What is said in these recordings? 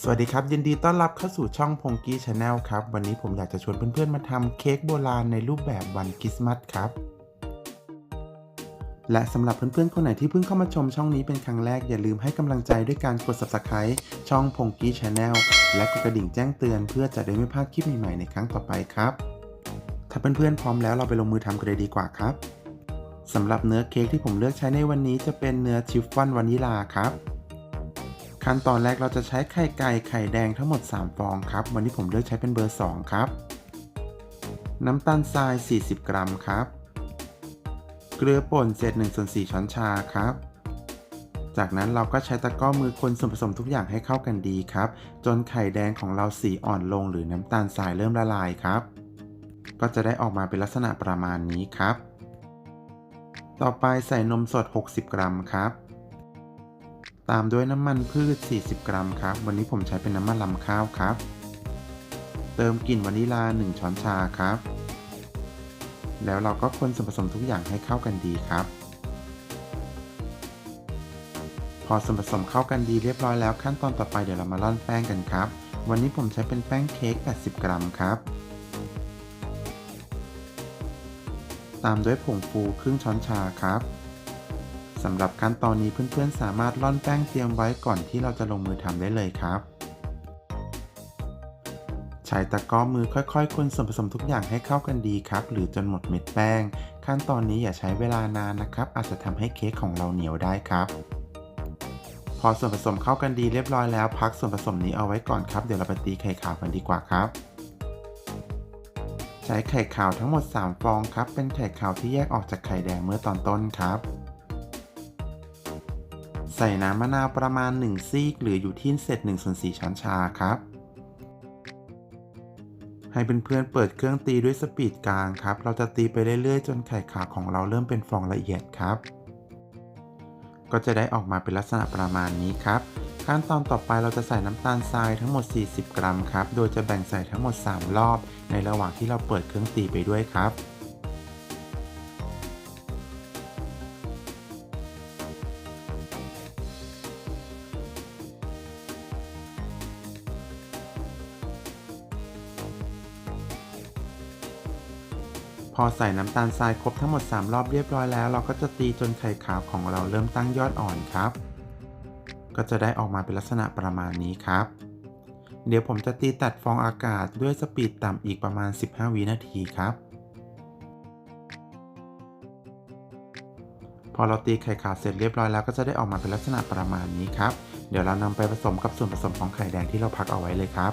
สวัสดีครับ ยินดีต้อนรับเข้าสู่ช่องพงกี้ชาแนลครับ วันนี้ผมอยากจะชวนเพื่อนๆมาทำเค้กโบราณในรูปแบบวันคริสต์มาสครับ และสำหรับเพื่อนๆ คนไหนที่เพิ่งเข้ามาชมช่องนี้เป็นครั้งแรก อย่าลืมให้กำลังใจด้วยการกด subscribe ช่องพงกี้ชาแนลและกดกระดิ่งแจ้งเตือนเพื่อจะได้ไม่พลาดคลิปใหม่ๆในครั้งต่อไปครับ ถ้าเพื่อนๆพร้อมแล้วเราไปลงมือทำกันเลยดีกว่าครับสำหรับเนื้อเค้กที่ผมเลือกใช้ในวันนี้จะเป็นเนื้อชิฟฟ่อนวานิลาครับ ขั้นตอนแรกเราจะใช้ไข่ไก่ไข่แดงทั้งหมด 3 ฟองครับ วันนี้ผมเลือกใช้เป็นเบอร์ 2 ครับ น้ำตาลทราย 40 กรัมครับ เกลือป่นเศษ1ส่วน4ช้อนชาครับ จากนั้นเราก็ใช้ตะกร้อมือคนส่วนผสมทุกอย่างให้เข้ากันดีครับ จนไข่แดงของเราสีอ่อนลงหรือน้ำตาลทรายเริ่มละลายครับ ก็จะได้ออกมาเป็นลักษณะประมาณนี้ครับ ต่อไปใส่นมสด 60 กรัมครับ ตามด้วยน้ำมันพืช 40 กรัมครับ วันนี้ผมใช้เป็นน้ำมันลำข้าวครับ เติมกลิ่นวานิลา 1 ช้อนชาครับ แล้วเราก็คนส่วนผสมทุกอย่างให้เข้ากันดีครับ พอส่วนผสมเข้ากันดีเรียบร้อยแล้วขั้นตอนต่อไปเดี๋ยวเรามาร่อนแป้งกันครับ วันนี้ผมใช้เป็นแป้งเค้ก 80 กรัมครับ ตามด้วยผงฟูครึ่งช้อนชาครับ สำหรับขั้นตอนนี้เพื่อนๆ สามารถร่อนแป้งเตรียมไว้ก่อนที่เราจะลงมือทำได้เลยครับ ใช้ตะกร้อมือค่อยๆ คนส่วนผสมทุกอย่างให้เข้ากันดีครับ หรือจนหมดเม็ดแป้ง ขั้นตอนนี้อย่าใช้เวลานานนะครับ อาจจะทำให้เค้กของเราเหนียวได้ครับพอส่วนผสมเข้ากันดีเรียบร้อยแล้วพักส่วนผสมนี้เอาไว้ก่อนครับ เดี๋ยวเราไปตีไข่ขาวกันดีกว่าครับ ใช้ไข่ขาวทั้งหมด 3 ฟองครับ เป็นไข่ขาวที่แยกออกจากไข่แดงเมื่อตอนต้นครับ ใส่น้ำมะนาวประมาณ 1 ซีก หรืออยู่ที่เศษ1ส่วน4ช้อนชาครับ ให้เพื่อนๆเปิดเครื่องตีด้วยสปีดกลางครับ เราจะตีไปเรื่อยๆ จนไข่ขาวของเราเริ่มเป็นฟองละเอียดครับ ก็จะได้ออกมาเป็นลักษณะประมาณนี้ครับ ขั้นตอนต่อไปเราจะใส่น้ำตาลทรายทั้งหมด 40 กรัมครับ โดยจะแบ่งใส่ทั้งหมด 3 รอบ ในระหว่างที่เราเปิดเครื่องตีไปด้วยครับ พอใส่น้ำตาลทรายครบทั้งหมด 3 รอบเรียบร้อยแล้ว เราก็จะตีจนไข่ขาวของเราเริ่มตั้งยอดอ่อนครับ ก็จะได้ออกมาเป็นลักษณะประมาณนี้ครับ เดี๋ยวผมจะตีตัดฟองอากาศด้วยสปีดต่ำอีกประมาณ 15 วินาทีครับ พอเราตีไข่ขาวเสร็จเรียบร้อยแล้วก็จะได้ออกมาเป็นลักษณะประมาณนี้ครับ เดี๋ยวเรานำไปผสมกับส่วนผสมของไข่แดงที่เราพักเอาไว้เลยครับ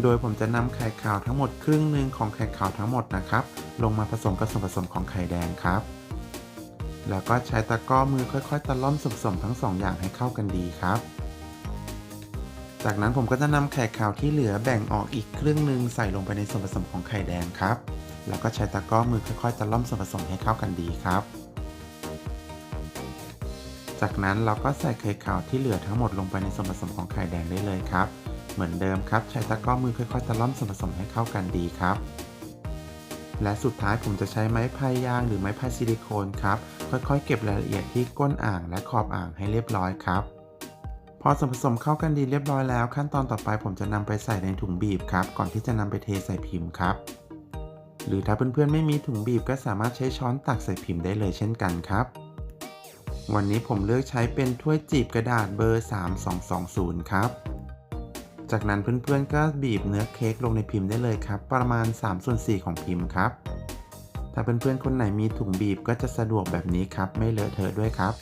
โดยผมจะนำไข่ขาวทั้งหมดครึ่งหนึ่งของไข่ขาวทั้งหมดนะครับ ลงมาผสมกับส่วนผสมของไข่แดงครับ แล้วก็ใช้ตะกร้อมือค่อยๆ ตะล่อมส่วนผสมทั้งสองอย่างให้เข้ากันดีครับ จากนั้นผมก็จะนำไข่ขาวที่เหลือแบ่งออกอีกครึ่งหนึ่งใส่ลงไปในส่วนผสมของไข่แดงครับ แล้วก็ใช้ตะกร้อมือค่อยๆ ตะล่อมส่วนผสมให้เข้ากันดีครับจากนั้นเราก็ใส่ไข่ขาวที่เหลือทั้งหมดลงไปในส่วนผสมของไข่แดงได้เลยครับ เหมือนเดิมครับ ใช้ตะกร้อมือค่อยๆตะล่อมส่วนผสมให้เข้ากันดีครับ และสุดท้ายผมจะใช้ไม้พายยางหรือไม้พายซิลิโคนครับ ค่อยๆ เก็บรายละเอียดที่ก้นอ่างและขอบอ่างให้เรียบร้อยครับพอส่วนผสมเข้ากันดีเรียบร้อยแล้ว ขั้นตอนต่อไปผมจะนำไปใส่ในถุงบีบครับ ก่อนที่จะนำไปเทใส่พิมพ์ครับ หรือถ้าเพื่อนๆไม่มีถุงบีบก็สามารถใช้ช้อนตักใส่พิมพ์ได้เลยเช่นกันครับ วันนี้ผมเลือกใช้เป็นถ้วยจีบกระดาษเบอร์ 3220 ครับ จากนั้นเพื่อนๆก็บีบเนื้อเค้กลงในพิมพ์ได้เลยครับ ประมาณ3ส่วน4ของพิมพ์ครับ ถ้าเพื่อนๆคนไหนมีถุงบีบก็จะสะดวกแบบนี้ครับ ไม่เลอะเทอะด้วยครับ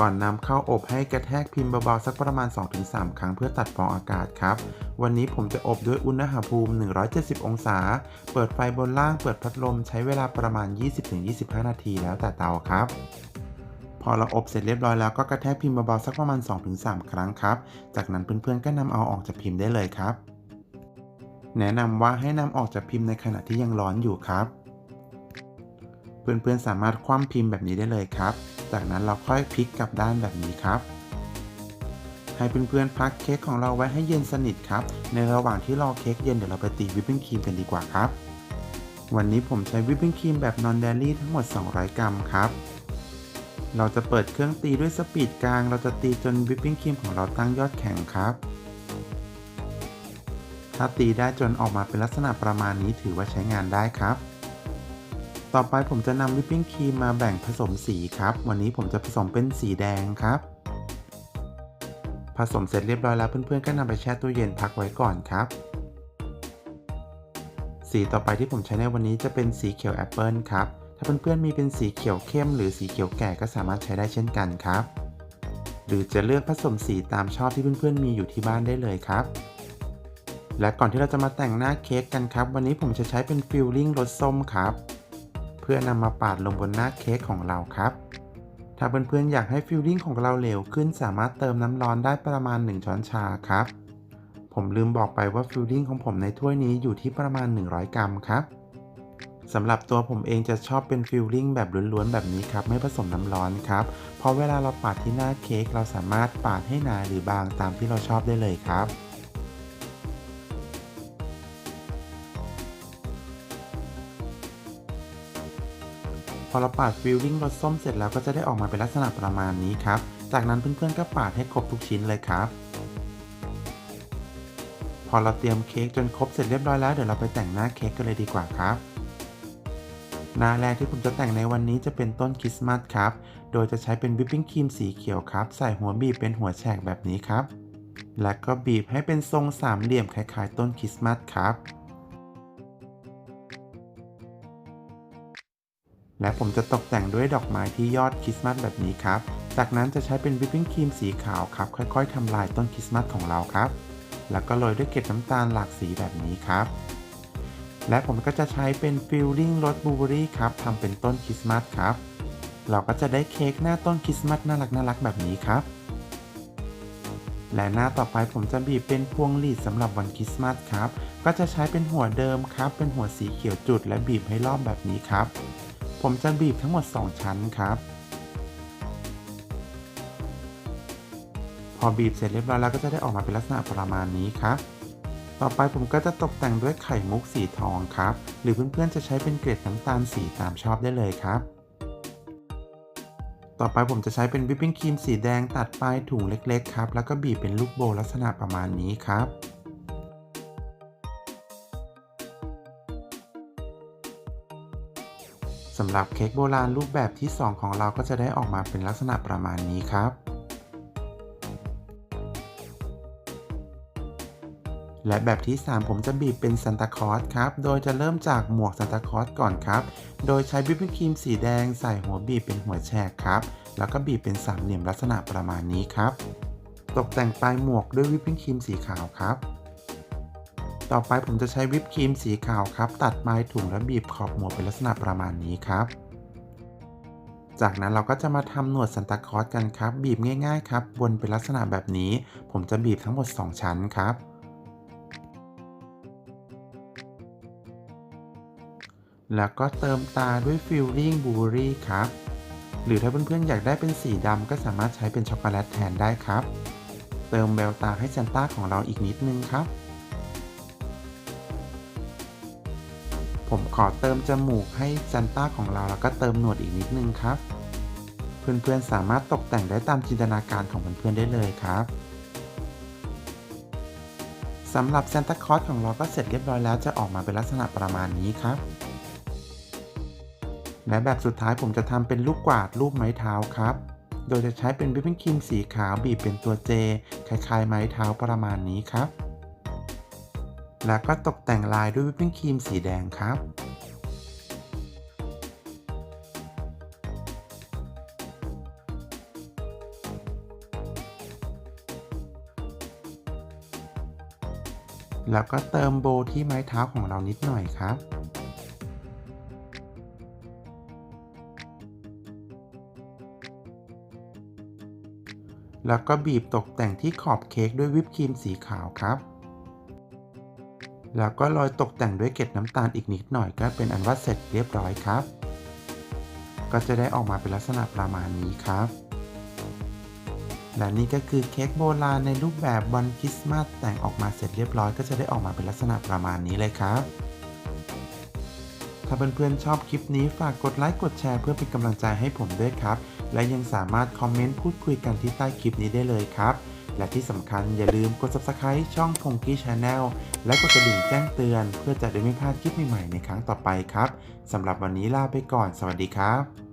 ก่อนนำเข้าอบให้กระแทกพิมพ์เบาๆสักประมาณ 2-3 ครั้งเพื่อตัดฟองอากาศครับ วันนี้ผมจะอบด้วยอุณหภูมิ 170 องศา เปิดไฟบนล่างเปิดพัดลมใช้เวลาประมาณ 20-25 นาทีแล้วแต่เตาครับ อเราอบเสร็จเรียบร้อยแล้วก็กระแทกพิมพ์เบาๆสักประมาณ 2-3 ครั้งครับ จากนั้นเพื่อนๆก็นำเอาออกจากพิมพ์ได้เลยครับ แนะนำว่าให้นำออกจากพิมพ์ในขณะที่ยังร้อนอยู่ครับ เพื่อนๆสามารถคว่ำพิมพ์แบบนี้ได้เลยครับ จากนั้นเราค่อยพลิกกลับด้านแบบนี้ครับให้เพื่อนๆพักเค้กของเราไว้ให้เย็นสนิทครับ ในระหว่างที่รอเค้กเย็นเดี๋ยวเราไปตีวิปปิ้งครีมกันดีกว่าครับ วันนี้ผมใช้วิปปิ้งครีมแบบนอนเดลี่ทั้งหมด 200 กรัมครับ เราจะเปิดเครื่องตีด้วยสปีดกลาง เราจะตีจนวิปปิ้งครีมของเราตั้งยอดแข็งครับ ถ้าตีได้จนออกมาเป็นลักษณะประมาณนี้ถือว่าใช้งานได้ครับ ต่อไปผมจะนำวิปปิ้งครีมมาแบ่งผสมสีครับ วันนี้ผมจะผสมเป็นสีแดงครับ ผสมเสร็จเรียบร้อยแล้วเพื่อนๆก็นำไปแช่ตู้เย็นพักไว้ก่อนครับ สีต่อไปที่ผมใช้ในวันนี้จะเป็นสีเขียวแอปเปิลครับ ถ้าเพื่อนๆมีเป็นสีเขียวเข้มหรือสีเขียวแก่ก็สามารถใช้ได้เช่นกันครับ หรือจะเลือกผสมสีตามชอบที่เพื่อนๆมีอยู่ที่บ้านได้เลยครับ และก่อนที่เราจะมาแต่งหน้าเค้กกันครับ วันนี้ผมจะใช้เป็นฟิลลิ่งรสส้มครับ เพื่อนำมาปาดลงบนหน้าเค้กของเราครับ ถ้าเพื่อนๆอยากให้ฟิลลิ่งของเราเหลวขึ้น สามารถเติมน้ำร้อนได้ประมาณ 1 ช้อนชาครับผมลืมบอกไปว่าฟิลลิ่งของผมในถ้วยนี้อยู่ที่ประมาณ 100 กรัมครับ สำหรับตัวผมเองจะชอบเป็นฟิลลิ่งแบบล้วนๆ แบบนี้ครับ ไม่ผสมน้ำร้อนครับ เพราะเวลาเราปาดที่หน้าเค้กเราสามารถปาดให้หนาหรือบางตามที่เราชอบได้เลยครับพอเราปาดฟิลลิ่งรสส้มเสร็จแล้วก็จะได้ออกมาเป็นลักษณะประมาณนี้ครับ จากนั้นเพื่อนๆก็ปาดให้ครบทุกชิ้นเลยครับ พอเราเตรียมเค้กจนครบเสร็จเรียบร้อยแล้วเดี๋ยวเราไปแต่งหน้าเค้กกันเลยดีกว่าครับ หน้าแรกที่ผมจะแต่งในวันนี้จะเป็นต้นคริสต์มาสครับ โดยจะใช้เป็นวิปปิ้งครีมสีเขียวครับ ใส่หัวบีบเป็นหัวแฉกแบบนี้ครับ และก็บีบให้เป็นทรงสามเหลี่ยมคล้ายๆ ต้นคริสต์มาสครับ และผมจะตกแต่งด้วยดอกไม้ที่ยอดคริสต์มาสแบบนี้ครับ จากนั้นจะใช้เป็นวิปปิ้งครีมสีขาวครับ ค่อย ๆทำลายต้นคริสต์มาสของเราครับ แล้วก็โรยด้วยเกล็ดน้ำตาลหลากสีแบบนี้ครับ และผมก็จะใช้เป็นฟิลลิ่งรสบลูเบอรี่ครับทำเป็นต้นคริสต์มาสครับ เราก็จะได้เค้กหน้าต้นคริสต์มาสน่ารักน่ารักแบบนี้ครับ และหน้าต่อไปผมจะบีบเป็นพวงหลีดสำหรับวันคริสต์มาสครับ ก็จะใช้เป็นหัวเดิมครับ เป็นหัวสีเขียวจุด และบีบให้รอบแบบนี้ครับ ผมจะบีบทั้งหมด 2 ชั้นครับพอบีบเสร็จเรียบร้อยแล้วก็จะได้ออกมาเป็นลักษณะประมาณนี้ครับ ต่อไปผมก็จะตกแต่งด้วยไข่มุกสีทองครับ หรือเพื่อนๆจะใช้เป็นเกล็ดน้ำตาลสีตามชอบได้เลยครับ ต่อไปผมจะใช้เป็นวิปปิ้งครีมสีแดงตัดปลายถุงเล็กๆครับ แล้วก็บีบเป็นลูกโบลักษณะประมาณนี้ครับสำหรับเค้กโบราณรูปแบบที่ 2 ของเราก็จะได้ออกมาเป็นลักษณะประมาณนี้ครับ และแบบที่ 3 ผมจะบีบเป็นซันตาคอสครับ โดยจะเริ่มจากหมวกซันตาคอสก่อนครับ โดยใช้วิปปิ้งครีมสีแดงใส่หัวบีบเป็นหัวแฉกครับ แล้วก็บีบเป็นสามเหลี่ยมลักษณะประมาณนี้ครับ ตกแต่งปลายหมวกด้วยวิปปิ้งครีมสีขาวครับ ต่อไปผมจะใช้วิปครีมสีขาวครับ ตัดปลายถุงและบีบขอบหมวกเป็นลักษณะประมาณนี้ครับ จากนั้นเราก็จะมาทำหนวดซันตาคอสกันครับ บีบง่าย ๆ ครับวนเป็นลักษณะแบบนี้ ผมจะบีบทั้งหมด 2 ชั้นครับ แล้วก็เติมตาด้วยฟิลลิ่งบูรี่ครับ หรือถ้าเพื่อนๆอยากได้เป็นสีดำก็สามารถใช้เป็นช็อกโกแลตแทนได้ครับ เติมแววตาให้ซันต้าของเราอีกนิดนึงครับ ผมขอเติมจมูกให้ซันต้าของเราแล้วก็เติมหนวดอีกนิดนึงครับ เพื่อนๆสามารถตกแต่งได้ตามจินตนาการของเพื่อนๆได้เลยครับสำหรับซานตาคลอสของเราก็เสร็จเรียบร้อยแล้วจะออกมาเป็นลักษณะประมาณนี้ครับ และแบบสุดท้ายผมจะทำเป็นลูกกวาดรูปไม้เท้าครับ โดยจะใช้เป็นวิปปิ้งครีมสีขาวบีบเป็นตัวเจคล้ายๆ ไม้เท้าประมาณนี้ครับ แล้วก็ตกแต่งลายด้วยวิปปิ้งครีมสีแดงครับแล้วก็เติมโบว์ที่ไม้เท้าของเรานิดหน่อยครับ แล้วก็บีบตกแต่งที่ขอบเค้กด้วยวิปครีมสีขาวครับ แล้วก็โรยตกแต่งด้วยเกล็ดน้ำตาลอีกนิดหน่อยก็เป็นอันว่าเสร็จเรียบร้อยครับ ก็จะได้ออกมาเป็นลักษณะประมาณนี้ครับ และนี่ก็คือเค้กโบราณในรูปแบบวันคริสต์มาสแต่งออกมาเสร็จเรียบร้อย ก็จะได้ออกมาเป็นลักษณะประมาณนี้เลยครับ ถ้าเพื่อนๆชอบคลิปนี้ฝากกดไลค์กดแชร์เพื่อเป็นกำลังใจให้ผมด้วยครับ และยังสามารถคอมเมนต์พูดคุยกันที่ใต้คลิปนี้ได้เลยครับ และที่สำคัญอย่าลืมกด subscribe ช่องพงกี้ Channel และกดกระดิ่งแจ้งเตือน เพื่อจะได้ไม่พลาดคลิปใหม่ๆในครั้งต่อไปครับสำหรับวันนี้ลาไปก่อน สวัสดีครับ